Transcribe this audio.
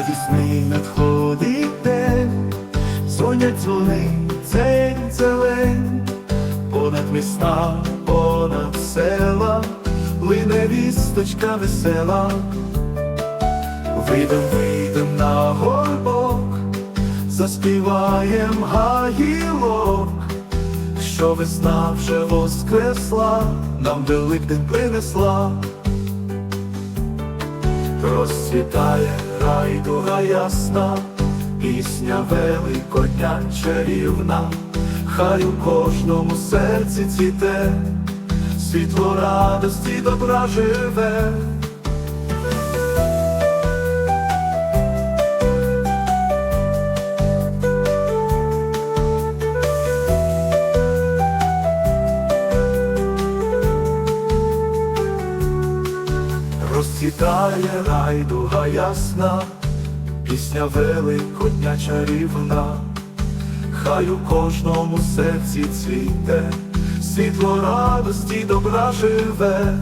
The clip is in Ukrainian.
радісний надходить день, Сонять дзвонить цей зелень, понад міста, понад села, лине вісточка весела. Вийдем, вийдем на горбок, заспіваєм гаїлок, що весна вже воскресла, нам Великдень принесла. Розцвітає райдуга ясна, пісня великодня чарівна, хай у кожному серці цвіте, світло радості добра живе. Розцвітає райдуга ясна, пісня великодня чарівна, хай у кожному серці цвіте, світло радості добра живе.